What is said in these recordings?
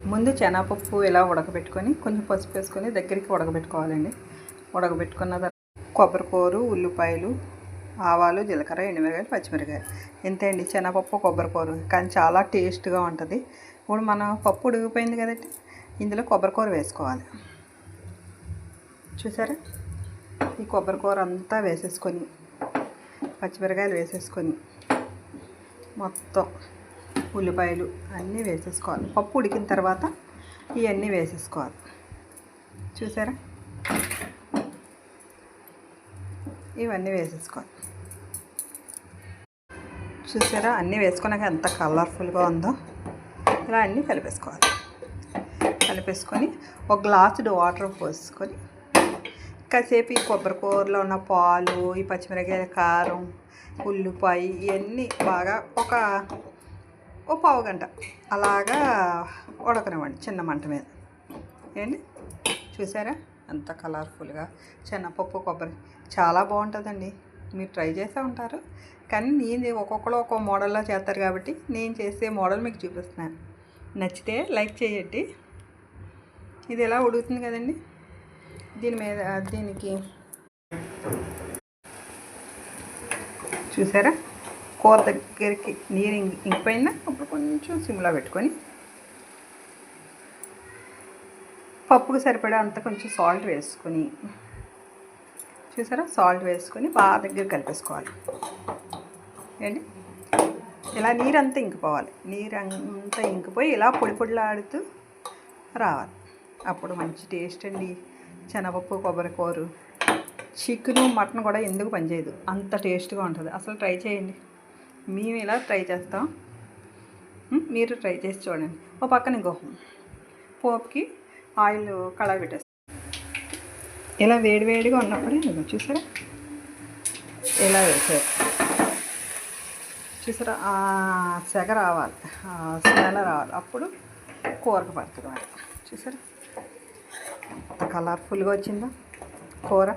ముందు శనగపప్పు ఇలా ఉడకబెట్టుకొని కొంచెం పసుపు వేసుకొని దగ్గరికి ఉడకబెట్టుకోవాలండి. ఉడకబెట్టుకున్న తర్వాత కొబ్బరికూరు ఉల్లిపాయలు ఆవాలు జీలకర్ర ఎండుమిరగాయలు పచ్చిమిరకాయలు ఇంతే అండి శనగపప్పు కొబ్బరికూర. కానీ చాలా టేస్ట్గా ఉంటుంది. ఇప్పుడు మన పప్పు ఉడికిపోయింది కదండి ఇందులో కొబ్బరికూర వేసుకోవాలి. చూసారా? ఈ కొబ్బరికూర అంతా వేసేసుకొని పచ్చిమిరకాయలు వేసేసుకొని మొత్తం ఉల్లిపాయలు అన్నీ వేసేసుకోవాలి. పప్పు ఉడికిన తర్వాత ఇవన్నీ వేసేసుకోవాలి. చూసారా? ఇవన్నీ వేసేసుకోవాలి. చూసారా? అన్నీ వేసుకున్నాక ఎంత కలర్ఫుల్గా ఉందో? ఇలా అన్నీ కలిపేసుకోవాలి. కలిపేసుకొని ఒక గ్లాసుడు వాటర్ పోసుకొని కాసేపు ఈ కొబ్బరి కూరలో ఉన్న పాలు ఈ పచ్చిమిరకాయల కారం ఉల్లిపాయ ఇవన్నీ బాగా ఒక ఓ పావు గంట. అలాగా ఉడకనివ్వండి చిన్న మంట మీద. ఏంటి? చూసారా? అంత కలర్ఫుల్గా. శనగపప్పు కొబ్బరి. చాలా బాగుంటుందండి. మీరు ట్రై చేసే ఉంటారు. కానీ నేను ఒక్కొక్కరు ఒక్కో మోడల్లో చేస్తారు కాబట్టి నేను చేసే మోడల్ మీకు చూపిస్తున్నాను. నచ్చితే లైక్ చేయండి. ఇది ఎలా ఉడుకుతుంది కదండి? దీని మీద దీనికి. చూసారా? కూర దగ్గరికి నీరు ఇంకిపోయినా అప్పుడు కొంచెం సిమ్లో పెట్టుకొని పప్పుకు సరిపడా అంత కొంచెం సాల్ట్ వేసుకొని చూసారా? సాల్ట్ వేసుకొని బాగా దగ్గర కలిపేసుకోవాలి. ఏంటి? ఇలా నీరు అంతా ఇంకిపోవాలి. నీరు అంతా ఇంకిపోయి ఇలా పొడి పొడిలాడుతూ రావాలి. అప్పుడు మంచి టేస్ట్ అండి. శనగపప్పు కొబ్బరి కూర చికెను మటన్ కూడా ఎందుకు పనిచేయదు? అంత టేస్ట్గా ఉంటుంది. అసలు ట్రై చేయండి. మేము ఇలా ట్రై చేస్తాం. మీరు ట్రై చేసి చూడండి. ఓ పక్కన ఇంకో పోపుకి ఆయిల్ కళాయి పెట్టేస్తాం. ఇలా వేడివేడిగా ఉన్నప్పుడే చూసారా? ఇలా వేసే చూసారా? ఆ సెగ రావాలి. ఆ స్మెల్ రావాలి. అప్పుడు కూరకు పడుతుంది మరి చూసారా? కలర్ఫుల్గా వచ్చిందా కూర.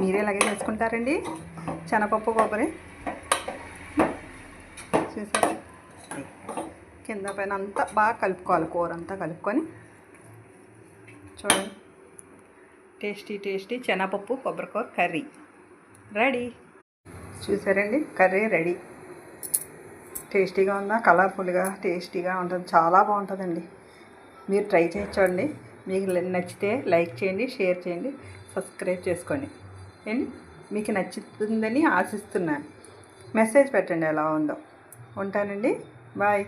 మీరే ఇలాగే చేసుకుంటారండి. శనగపప్పు కొబ్బరి. చూసారు? కింద పైన అంతా బాగా కలుపుకోవాలి కూర అంతా కలుపుకొని. చూడండి. టేస్టీ టేస్టీ శనగపప్పు కొబ్బరికూర కర్రీ. రెడీ. చూసారండి? Curry ready. టేస్టీగా ఉందా? కలర్ఫుల్గా టేస్టీగా ఉంటుంది. చాలా బాగుంటుందండి. మీరు ట్రై చేసి చూడండి. మీకు నచ్చితే లైక్ చేయండి షేర్ చేయండి సబ్స్క్రైబ్ చేసుకోండి. ఏంటి? మీకు నచ్చుతుందని ఆశిస్తున్నాను. మెసేజ్ పెట్టండి ఎలా ఉందో. ఉంటానండి. బాయ్.